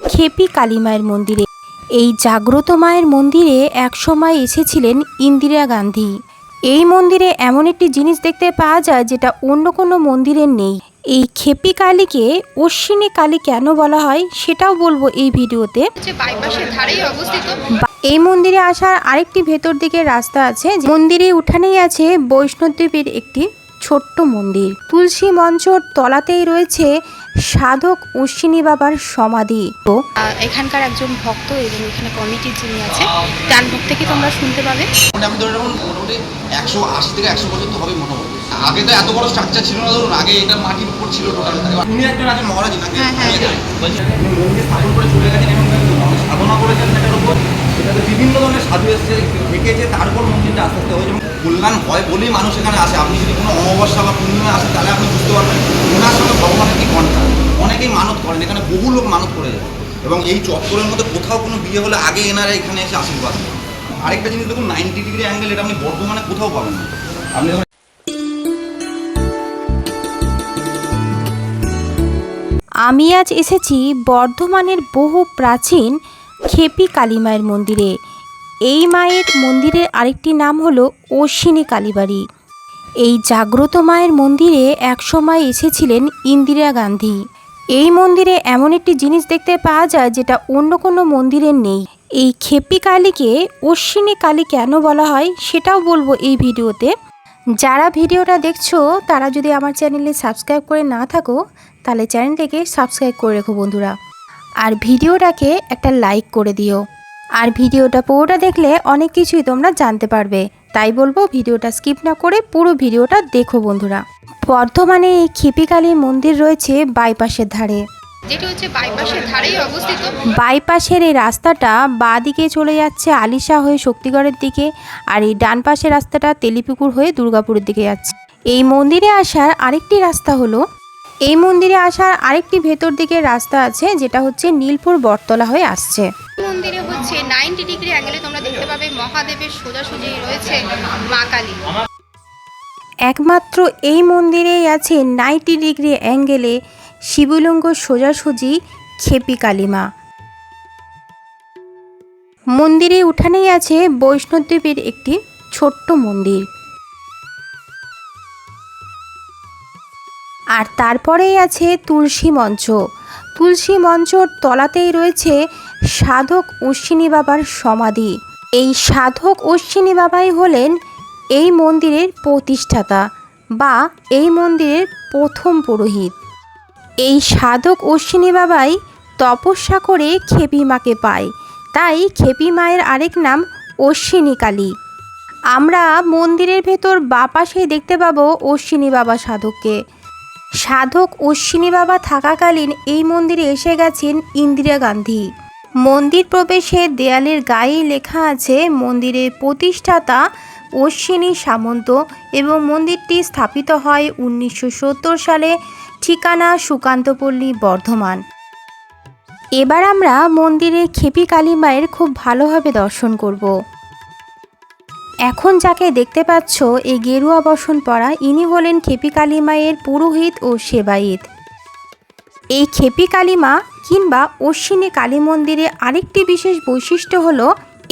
খেপি কালী মায়ের মন্দিরে। এই জাগ্রত মায়ের মন্দিরে একসময় এসেছিলেন ইন্দিরা গান্ধী। এই মন্দিরে এমন একটি জিনিস দেখতে পাওয়া যায় যেটা অন্য কোনো মন্দিরে নেই। এই খেপি কালীকে অশ্বিনী কালী কেন বলা হয় সেটাও বলব এই ভিডিওতে। এই মন্দিরে আসার আরেকটি ভেতর দিকে রাস্তা আছে। মন্দিরে উঠানেই আছে বৈষ্ণবদেবীর একটি ছোট্ট মন্দির তুলসী মঞ্চর তলাতেই রয়েছে সাধক অশ্বিনী বাবার সমাধি তো এখানকার একজন ভক্ত এবং এখানে কমিটির যিনি আছে ডান ভক্ত থেকে তোমরা শুনতে পাবে আমি ধরে রাখুন মোটামুটি একশো আশি থেকে একশো বছর তো হবে মোটামুটি আগে তো এত বড় স্ট্রাকচার ছিল না ধরুন আগে এটা মাটির উপর ছিল টোটাল উনি একজন আছেন মহারাজ নাকি হ্যাঁ, হ্যাঁ। মন্দির স্থাপন করে চলে গেছেন এবং সাধনা করেছেন সেটার উপর বিভিন্ন ধরনের সাধু এসছে দেখেছে তারপর মন্দিরটা আস্তে আস্তে হয়েছে। কল্যাণ হয় বলেই মানুষ এখানে আসে। আপনি যদি কোনো অমাবস্যা বা পূর্ণিমা আসেন, তাহলে আপনি বুঝতে পারবেন ওনার সঙ্গে ভগবানের কি ঘণ্টা অনেকেই মানত করেন, এখানে বহু লোক মানত করে যায়। এবং এই চত্বরের মধ্যে কোথাও কোনো বিয়ে হলে আগে এনারা এখানে এসে আশীর্বাদ আরেকটা জিনিস দেখুন নাইনটি ডিগ্রি অ্যাঙ্গেল এটা আপনি বর্ধমানে কোথাও পাবেন না। আপনি আমি আজ এসেছি বর্ধমানের বহু প্রাচীন খেপি কালী মায়ের মন্দিরে। এই মায়ের মন্দিরের আরেকটি নাম হলো অশ্বিনী কালীবাড়ি। এই জাগ্রত মায়ের মন্দিরে একসময় এসেছিলেন ইন্দিরা গান্ধী। এই মন্দিরে এমন একটি জিনিস দেখতে পাওয়া যায় যেটা অন্য কোনো মন্দিরে নেই। এই খেপি কালীকে অশ্বিনী কালী কেন বলা হয় সেটাও বলব এই ভিডিওতে। যারা ভিডিওটা দেখছ, তারা যদি আমার চ্যানেলে সাবস্ক্রাইব করে না থাকো, তাহলে চ্যানেলটাকে সাবস্ক্রাইব করে রেখো বন্ধুরা। আর ভিডিওটাকে একটা লাইক করে দিও। আর ভিডিওটা পুরোটা দেখলে অনেক কিছুই তোমরা জানতে পারবে। তাই বলব ভিডিওটা স্কিপ না করে পুরো ভিডিওটা দেখো বন্ধুরা। বর্ধমানে এই খিপিকালী মন্দির রয়েছে বাইপাসের ধারে। যেটি হচ্ছে বাইপাসের ধারেই অবস্থিত। বাইপাসের এই রাস্তাটা বাঁ দিকে চলে যাচ্ছে আলিশা হয়ে শক্তিগড়ের দিকে আর এই ডান পাশের রাস্তাটা তেলিপুকুর হয়ে দুর্গাপুরের দিকে যাচ্ছে। এই মন্দিরে আসার আরেকটি রাস্তা হলো এই মন্দিরে আসার আরেকটি ভেতর দিকে রাস্তা আছে যেটা হচ্ছে নীলপুর বটতলা হয়ে আসছে। মন্দিরে হচ্ছে নাইনটি ডিগ্রি অ্যাঙ্গেলে তোমরা দেখতে পাবে মহাদেবের সোজাসুজি রয়েছে মা কালী। একমাত্র এই মন্দিরেই আছে নাইনটি ডিগ্রি অ্যাঙ্গেলে শিবলিঙ্গ সোজাসুজি খেপি কালিমা। মন্দিরে উঠানেই আছে বৈষ্ণবদেবীর একটি ছোট্ট মন্দির। আর তারপরেই আছে তুলসী মঞ্চ। তুলসী মঞ্চর তলাতেই রয়েছে সাধক অশ্বিনী বাবার সমাধি। এই সাধক অশ্বিনী বাবাই হলেন এই মন্দিরের প্রতিষ্ঠাতা বা এই মন্দিরের প্রথম পুরোহিত। এই সাধক অশ্বিনী বাবাই তপস্যা করে খেপি মাকে পায়। তাই খেপি মায়ের আরেক নাম অশ্বিনী কালী। আমরা মন্দিরের ভেতর বাপাসেই দেখতে পাবো অশ্বিনী বাবা সাধককে। সাধক অশ্বিনী বাবা থাকাকালীন এই মন্দিরে এসে গেছেন ইন্দিরা গান্ধী। মন্দির প্রবেশে দেয়ালের গায়ে লেখা আছে মন্দিরের প্রতিষ্ঠাতা অশ্বিনী সামন্ত এবং মন্দিরটি স্থাপিত হয় উনিশশো সত্তর সালে ঠিকানা সুকান্তপল্লী বর্ধমান। এবার আমরা মন্দিরে খেপি কালী মায়ের খুব ভালোভাবে দর্শন করব। এখন যাকে দেখতে পাচ্ছ, এই গেরুয়া বসন পরা ইনি হলেন খেপি কালী মায়ের পুরোহিত ও সেবায়িত। এই খেপি কালীমা কিংবা অশ্বিনী কালী মন্দিরে আরেকটি বিশেষ বৈশিষ্ট্য হলো,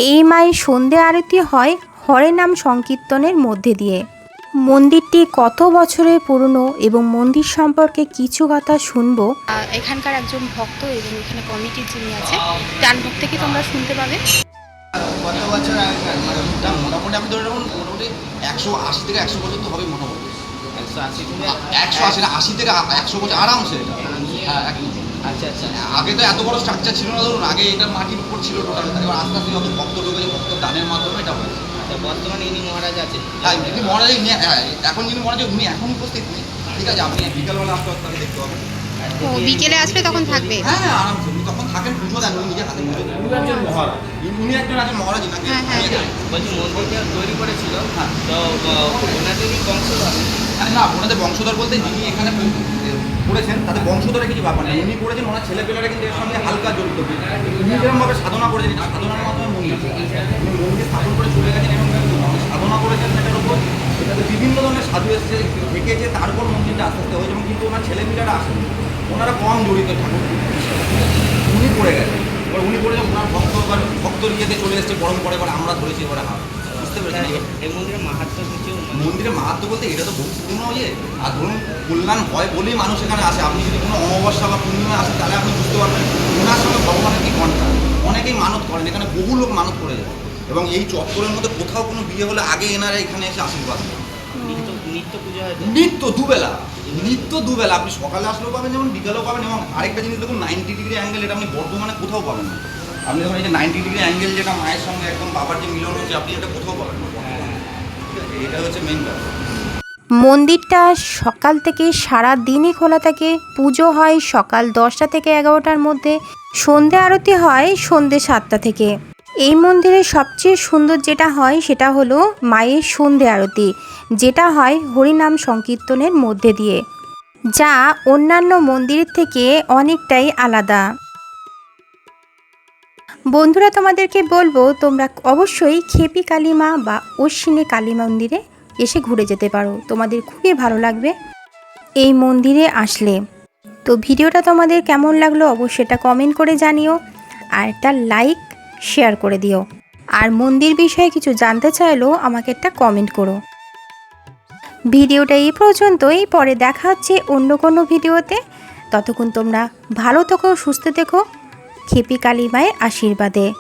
এই মায়ের সন্ধে আরতি হয় হরে নাম সংকীর্তনের মধ্যে দিয়ে। মন্দিরটি কত বছরের পুরনো এবং মন্দির সম্পর্কে কিছু কথা শুনব? এখানকার একজন ভক্ত এবং এখানে কমিটির যিনি আছে ডান ভক্ত থেকে তোমরা শুনতে পাবে। বছর আগেকার মানে ওটা মোটামুটি আমি ধরে রাখুন মোটামুটি একশো আশি থেকে একশো বছর তো হবে মোটামুটি। একশো আশি একশো আশি আশি থেকে একশো বছর আরামসে এটা। হ্যাঁ একদম। আচ্ছা আচ্ছা। আগে তো এত বড় স্ট্রাকচার ছিল না ধরুন আগে এটা মাটির উপর ছিল টোটাল এবার আস্তে আস্তে যত ভক্ত ঢুকেছে ভক্তের দানের মাধ্যমে এটা হয়েছে। আচ্ছা বর্তমানে ইনি মহারাজ আছেন। হ্যাঁ কিন্তু মহারাজ উনি হ্যাঁ, এখন যিনি মহারাজ উনি এখন উপস্থিত নেই। ঠিক আছে আপনি বিকালবেলা আসতে আসতে দেখতে পাবেন। ও বিকেলে আসলে তখন থাকবে। হ্যাঁ হ্যাঁ আরামসে। উনি একজন তৈরি করেছিল। তো বংশধর না ওনাদের বংশধর বলতে যিনি এখানে পড়েছেন তাদের বংশধরে কিছু ব্যাপার নেই উনি করেছেন ওনার ছেলেপেলেরা কিন্তু এর সঙ্গে হালকা জড়িত উনি যেরকমভাবে সাধনা করেছেন সাধনার মাধ্যমে মন্দির উনি মন্দির স্থাপন করে চলে গেছেন এবং সাধনা করেছেন সেটার উপর এটাতে বিভিন্ন ধরনের সাধু এসছে দেখেছে তারপর মন্দিরটা আস্তে আস্তে হয়েছে এবং কিন্তু ওনার ছেলেমেয়েরা আসেন ওনারা কম জড়িত ঠাকুর উনি পড়ে গেছেন এবার উনি পড়ে যান ওনার ভক্ত এবার ভক্তর ইয়েতে চলে এসেছে এসছে পরে এবার আমরা ধরেছি এবারে হাত। বুঝতে পেরেছেন এই মন্দিরের মাহাত্ম কিছু মানে মন্দিরের মাহাত্ম বলতে এটা তো ভক্তিপূর্ণ ইয়ে আর ধরুন কল্যাণ হয় বলেই মানুষ এখানে আসে। আপনি যদি কোনো অমাবস্যা বা পূর্ণিমা আসেন তাহলে আপনি বুঝতে পারবেন ওনার সঙ্গে ভগবানের কি ঘণ্টা অনেকেই মানত করেন এখানে বহু লোক মানত করে যায়। এবং এই চত্বরের মধ্যে কোথাও কোনো বিয়ে হলে আগে এনারা এখানে এসে আশীর্বাদ নিত্য নিত্য পুজো হয় নিত্য দুবেলা নিত্য দুবেলা। আপনি সকালে আসলেও পাবেন যেমন বিকালেও পাবেন এবং আরেকটা জিনিস দেখুন নাইনটি ডিগ্রি অ্যাঙ্গেল এটা আপনি বর্ধমানে কোথাও পাবেন না। আপনি দেখুন এই যে নাইনটি ডিগ্রি অ্যাঙ্গেল যেটা মায়ের সঙ্গে একদম বাবার যে মিলন হচ্ছে আপনি এটা কোথাও পাবেন না। হ্যাঁ। এটা হচ্ছে মেন ব্যাপার। মন্দিরটা সকাল থেকে সারা দিনই খোলা থাকে। পুজো হয় সকাল দশটা থেকে এগারোটার মধ্যে। সন্ধে আরতি হয় সন্ধে সাতটা থেকে। এই মন্দিরে সবচেয়ে সুন্দর যেটা হয় সেটা হলো মায়ের সন্ধে আরতি, যেটা হয় হরিনাম সংকীর্তনের মধ্যে দিয়ে, যা অন্যান্য মন্দিরের থেকে অনেকটাই আলাদা। বন্ধুরা, তোমাদেরকে বলব, তোমরা অবশ্যই খেপি কালীমা বা অশ্বিনী কালী মন্দিরে এসে ঘুরে যেতে পারো। তোমাদের খুবই ভালো লাগবে এই মন্দিরে আসলে। তো ভিডিওটা তোমাদের কেমন লাগল অবশ্যই এটা কমেন্ট করে জানিও। আর একটা লাইক শেয়ার করে দিও। আর মন্দির বিষয়ে কিছু জানতে চাইলেও আমাকে একটা কমেন্ট করো। ভিডিওটা এই পর্যন্তই। পরে দেখা হচ্ছে অন্য কোনো ভিডিওতে। ততক্ষণ তোমরা ভালো থেকো, সুস্থ থেকো। খেপি কালী মায়ের আশীর্বাদে।